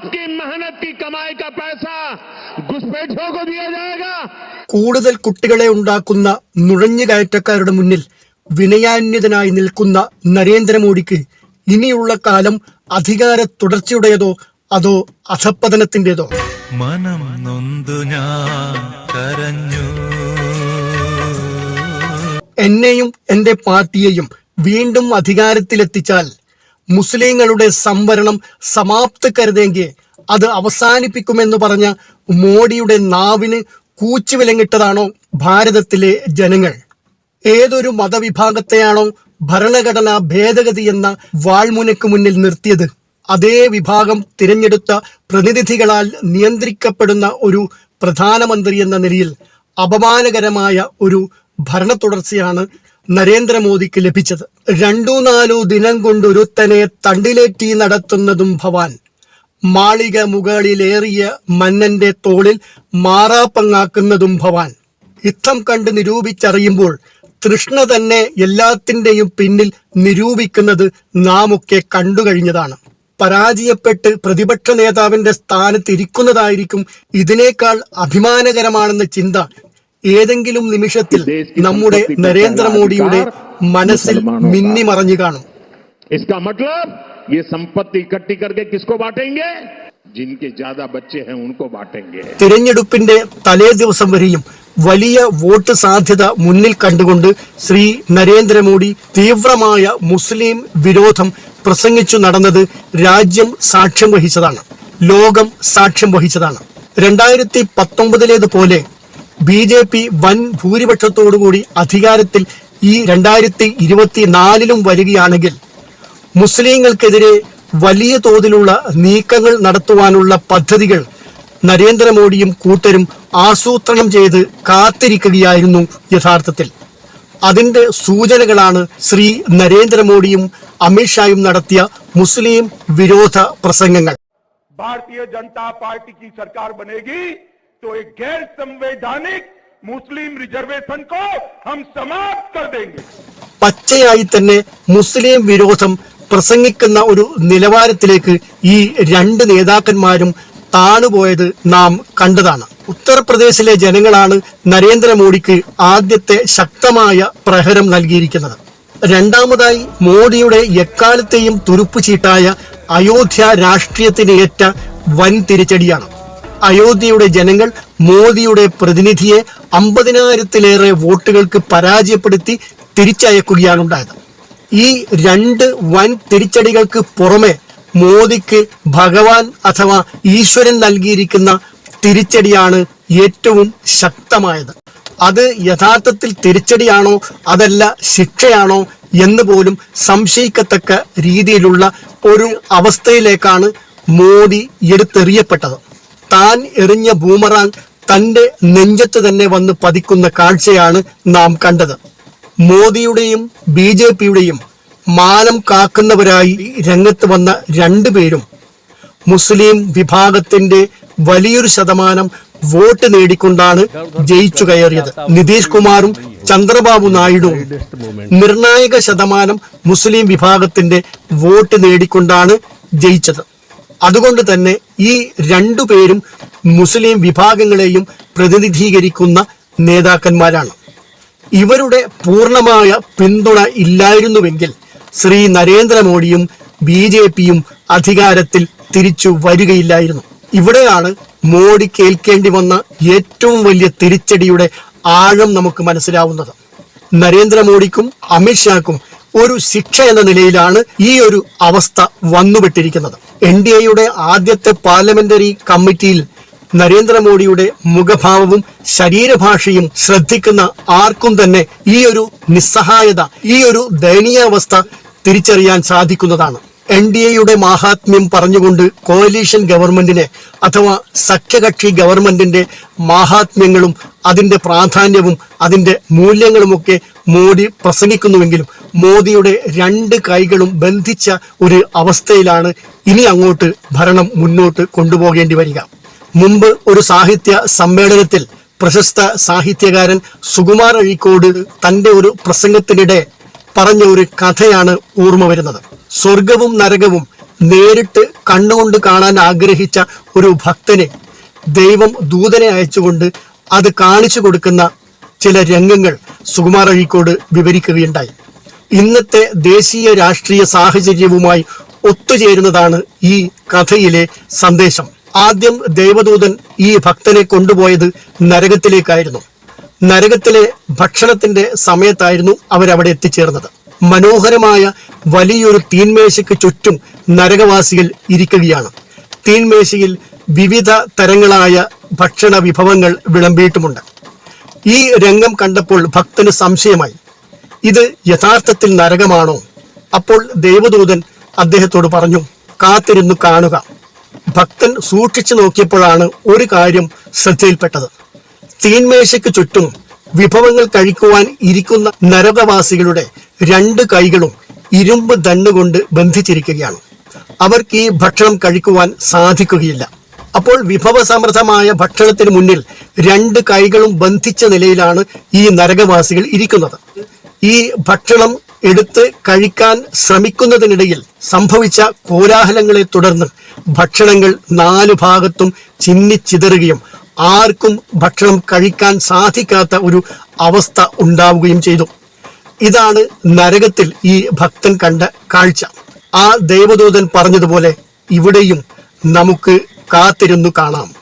आपकी मेहनत की कमाई का पैसा घुसपैठियों को दिया जाएगा കൂടുതൽ കുട്ടികളെ ഉണ്ടാക്കുന്ന നുഴഞ്ഞുകയറ്റക്കാരുടെ മുന്നിൽ വിനയാന്യതനായി നിൽക്കുന്ന നരേന്ദ്രമോദിക്ക് ഇനിയുള്ള കാലം അധികാര തുടർച്ചയുടേതോ അതോ അധപ്പതനത്തിന്റേതോ മനം നൊന്തു ഞാൻ കരഞ്ഞു എന്നെയും എന്റെ പാർട്ടിയെയും വീണ്ടും അധികാരത്തിലെത്തിച്ചാൽ മുസ്ലിങ്ങളുടെ സംവരണം സമാപ്തക്കരുതെങ്കിൽ അത് അവസാനിപ്പിക്കുമെന്ന് പറഞ്ഞ മോഡിയുടെ നാവിന് കൂച്ചുവിലങ്ങിട്ടതാണോ ഭാരതത്തിലെ ജനങ്ങൾ? ഏതൊരു മതവിഭാഗത്തെയാണോ ഭരണഘടനാ ഭേദഗതി എന്ന വാൾമുനക്ക് മുന്നിൽ നിർത്തിയത്? അതേ വിഭാഗം തിരഞ്ഞെടുത്ത പ്രതിനിധികളാൽ നിയന്ത്രിക്കപ്പെടുന്ന ഒരു പ്രധാനമന്ത്രി എന്ന നിലയിൽ അപമാനകരമായ ഒരു ഭരണ തുടർച്ചയാണ് നരേന്ദ്രമോദിക്ക് ലഭിച്ചത്. രണ്ടു നാലു ദിനം കൊണ്ടൊരുത്തനെ തണ്ടിലേറ്റി നടത്തുന്നതും ഭവാൻ. മാളിക മുകളിലേറിയ മന്നന്റെ തോളിൽ മാറാപ്പങ്ങാക്കുന്നതും ഭവാൻ. യുദ്ധം കണ്ട് നിരൂപിച്ചറിയുമ്പോൾ തൃഷ്ണ തന്നെ എല്ലാത്തിന്റെയും പിന്നിൽ നിരൂപിക്കുന്നത് നാമൊക്കെ കണ്ടുകഴിഞ്ഞതാണ്. പരാജയപ്പെട്ട് പ്രതിപക്ഷ നേതാവിന്റെ സ്ഥാനത്ത് ഇരിക്കുന്നതായിരിക്കും ഇതിനേക്കാൾ അഭിമാനകരമാണെന്ന ചിന്ത ഏതെങ്കിലും നിമിഷത്തിൽ നമ്മുടെ നരേന്ദ്രമോദിയുടെ മനസ്സിൽ മിന്നി മറഞ്ഞു കാണും. തിരഞ്ഞെടുപ്പിന്റെ തലേ ദിവസം വരെയും വലിയ വോട്ട് സാധ്യത മുന്നിൽ കണ്ടുകൊണ്ട് ശ്രീ നരേന്ദ്രമോദി തീവ്രമായ മുസ്ലിം വിരോധം പ്രസംഗിച്ചു നടന്നത് രാജ്യം സാക്ഷ്യം വഹിച്ചതാണ്. ലോകം സാക്ഷ്യം വഹിച്ചതാണ്. രണ്ടായിരത്തി പത്തൊമ്പതിലേത് പോലെ ബി ജെ പി വൻ ഭൂരിപക്ഷത്തോടുകൂടി അധികാരത്തിൽ ഈ രണ്ടായിരത്തി ഇരുപത്തിനാലിലും വരികയാണെങ്കിൽ മുസ്ലിങ്ങൾക്കെതിരെ വലിയ തോതിലുള്ള നീക്കങ്ങൾ നടത്തുവാനുള്ള പദ്ധതികൾ നരേന്ദ്രമോദിയും കൂട്ടരും ആസൂത്രണം ചെയ്ത് കാത്തിരിക്കുകയായിരുന്നു യഥാർത്ഥത്തിൽ. അതിന്റെ സൂചനകളാണ് ശ്രീ നരേന്ദ്രമോദിയും അമിത്ഷായും നടത്തിയ മുസ്ലിം വിരോധ പ്രസംഗങ്ങൾ. ഭാരതീയ ജനതാ പാർട്ടി സർക്കാർ ബനേഗി. तो एक गैर संवैधानिक मुस्लिम रिजर्वेशन को हम समाप्त कर देंगे പച്ചയായി തന്നെ മുസ്ലിം വിരോധം പ്രസംഗിക്കുന്ന ഒരു നിലവാരത്തിലേക്ക് ഈ രണ്ട് നേതാക്കന്മാരും താണുപോയത് നാം കണ്ടതാണ് ഉത്തർപ്രദേശിലെ ജനങ്ങളാണ് നരേന്ദ്രമോദിക്ക് ആദ്യത്തെ ശക്തമായ പ്രഹരം നൽകിയിരിക്കുന്നത് രണ്ടാമതായി മോദിയുടെ എക്കാലത്തെയും തുരുപ്പു ചീട്ടായ അയോധ്യ രാഷ്ട്രീയത്തിന് ഏറ്റ വൻ തിരിച്ചടിയാണ് അയോധ്യയുടെ ജനങ്ങൾ മോദിയുടെ പ്രതിനിധിയെ അമ്പതിനായിരത്തിലേറെ വോട്ടുകൾക്ക് പരാജയപ്പെടുത്തി തിരിച്ചയക്കുകയാണ് ഉണ്ടായത്. ഈ രണ്ട് വൻ തിരിച്ചടികൾക്ക് പുറമെ മോദിക്ക് ഭഗവാൻ അഥവാ ഈശ്വരൻ നൽകിയിരിക്കുന്ന തിരിച്ചടിയാണ് ഏറ്റവും ശക്തമായത്. അത് യഥാർത്ഥത്തിൽ തിരിച്ചടിയാണോ അതല്ല ശിക്ഷയാണോ എന്ന് പോലും സംശയിക്കത്തക്ക രീതിയിലുള്ള ഒരു അവസ്ഥയിലേക്കാണ് മോദി എടുത്തെറിയപ്പെട്ടത്. താൻ എറിഞ്ഞ ബൂമറാങ് തന്റെ നെഞ്ചത്ത് തന്നെ വന്ന് പതിക്കുന്ന കാഴ്ചയാണ് നാം കണ്ടത്. മോദിയുടെയും ബി ജെ പിയുടെയും മാനം കാക്കുന്നവരായി രംഗത്ത് വന്ന രണ്ടുപേരും മുസ്ലിം വിഭാഗത്തിന്റെ വലിയൊരു ശതമാനം വോട്ട് നേടിക്കൊണ്ടാണ് ജയിച്ചു കയറിയത്. നിതീഷ് കുമാറും ചന്ദ്രബാബു നായിഡുവും നിർണായക ശതമാനം മുസ്ലിം വിഭാഗത്തിന്റെ വോട്ട് നേടിക്കൊണ്ടാണ് ജയിച്ചത്. അതുകൊണ്ട് തന്നെ ഈ രണ്ടു പേരും മുസ്ലിം വിഭാഗങ്ങളെയും പ്രതിനിധീകരിക്കുന്ന നേതാക്കന്മാരാണ്. ഇവരുടെ പൂർണമായ പിന്തുണ ഇല്ലായിരുന്നുവെങ്കിൽ ശ്രീ നരേന്ദ്രമോദിയും ബി ജെ പിയും അധികാരത്തിൽ തിരിച്ചു വരികയില്ലായിരുന്നു. ഇവിടെയാണ് മോഡി കേൾക്കേണ്ടി വന്ന ഏറ്റവും വലിയ തിരിച്ചടിയുടെ ആഴം നമുക്ക് മനസ്സിലാവുന്നത്. നരേന്ദ്രമോദിക്കും അമിത്ഷാക്കും ഒരു ശിക്ഷ എന്ന നിലയിലാണ് ഈ ഒരു അവസ്ഥ വന്നുപെട്ടിരിക്കുന്നത് എൻ ഡി എയുടെ ആദ്യത്തെ പാർലമെന്ററി കമ്മിറ്റിയിൽ നരേന്ദ്രമോദിയുടെ മുഖഭാവവും ശരീരഭാഷയും ശ്രദ്ധിക്കുന്ന ആർക്കും തന്നെ ഈ ഒരു നിസ്സഹായത ഈ ഒരു ദയനീയാവസ്ഥ തിരിച്ചറിയാൻ സാധിക്കുന്നതാണ്. എൻ ഡി എയുടെ മാഹാത്മ്യം പറഞ്ഞുകൊണ്ട് കോലീഷൻ ഗവൺമെന്റിനെ അഥവാ സഖ്യകക്ഷി ഗവൺമെന്റിന്റെ മാഹാത്മ്യങ്ങളും അതിന്റെ പ്രാധാന്യവും അതിന്റെ മൂല്യങ്ങളുമൊക്കെ മോദി പ്രസംഗിക്കുന്നുവെങ്കിലും മോദിയുടെ രണ്ട് കൈകളും ബന്ധിച്ച ഒരു അവസ്ഥയിലാണ് ഇനി അങ്ങോട്ട് ഭരണം മുന്നോട്ട് കൊണ്ടുപോകേണ്ടി വരിക. മുമ്പ് ഒരു സാഹിത്യ സമ്മേളനത്തിൽ പ്രശസ്ത സാഹിത്യകാരൻ സുകുമാർ അഴീക്കോട് തന്റെ ഒരു പ്രസംഗത്തിനിടെ പറഞ്ഞ ഒരു കഥയാണ് ഓർമ്മ വരുന്നത്. സ്വർഗവും നരകവും നേരിട്ട് കണ്ണുകൊണ്ട് കാണാൻ ആഗ്രഹിച്ച ഒരു ഭക്തനെ ദൈവം ദൂതനെ അയച്ചുകൊണ്ട് അത് കാണിച്ചു കൊടുക്കുന്ന ചില രംഗങ്ങൾ സുകുമാർ അഴീക്കോട് വിവരിക്കുകയുണ്ടായി. ഇന്നത്തെ ദേശീയ രാഷ്ട്രീയ സാഹചര്യവുമായി ഒത്തുചേരുന്നതാണ് ഈ കഥയിലെ സന്ദേശം. ആദ്യം ദൈവദൂതൻ ഈ ഭക്തനെ കൊണ്ടുപോയത് നരകത്തിലേക്കായിരുന്നു. നരകത്തിലെ ഭക്ഷണത്തിന്റെ സമയത്തായിരുന്നു അവരവിടെ എത്തിച്ചേർന്നത്. മനോഹരമായ വലിയൊരു തീൻമേശയ്ക്ക് ചുറ്റും നരകവാസികൾ ഇരിക്കുകയാണ്. തീൻമേശയിൽ വിവിധ തരങ്ങളായ ഭക്ഷണ വിഭവങ്ങൾ വിളമ്പിയിട്ടുമുണ്ട്. ഈ രംഗം കണ്ടപ്പോൾ ഭക്തന് സംശയമായി. ഇത് യഥാർത്ഥത്തിൽ നരകമാണോ? അപ്പോൾ ദേവദൂതൻ അദ്ദേഹത്തോട് പറഞ്ഞു കാത്തിരുന്നു കാണുക. ഭക്തൻ സൂക്ഷിച്ചു നോക്കിയപ്പോഴാണ് ഒരു കാര്യം ശ്രദ്ധയിൽപ്പെട്ടത്. തീൻമേശയ്ക്ക് ചുറ്റും വിഭവങ്ങൾ കഴിക്കുവാൻ ഇരിക്കുന്ന നരകവാസികളുടെ രണ്ട് കൈകളും ഇരുമ്പ് ദണ്ണുകൊണ്ട് ബന്ധിച്ചിരിക്കുകയാണ്. അവർക്ക് ഈ ഭക്ഷണം കഴിക്കുവാൻ സാധിക്കുകയില്ല. അപ്പോൾ വിഭവസമൃദ്ധമായ ഭക്ഷണത്തിന് മുന്നിൽ രണ്ട് കൈകളും ബന്ധിച്ച നിലയിലാണ് ഈ നരകവാസികൾ ഇരിക്കുന്നത്. ഈ ഭക്ഷണം എടുത്ത് കഴിക്കാൻ ശ്രമിക്കുന്നതിനിടയിൽ സംഭവിച്ച കോലാഹലങ്ങളെ തുടർന്ന് ഭക്ഷണങ്ങൾ നാലു ഭാഗത്തും ചിന്നിച്ചിതറുകയും ആർക്കും ഭക്ഷണം കഴിക്കാൻ സാധിക്കാത്ത ഒരു അവസ്ഥ ഉണ്ടാവുകയും ചെയ്തു. ഇതാണ് നരകത്തിൽ ഈ ഭക്തൻ കണ്ട കാഴ്ച. ആ ദേവദൂതൻ പറഞ്ഞതുപോലെ ഇവിടെയും നമുക്ക് കാത്തിരുന്നു കാണാം.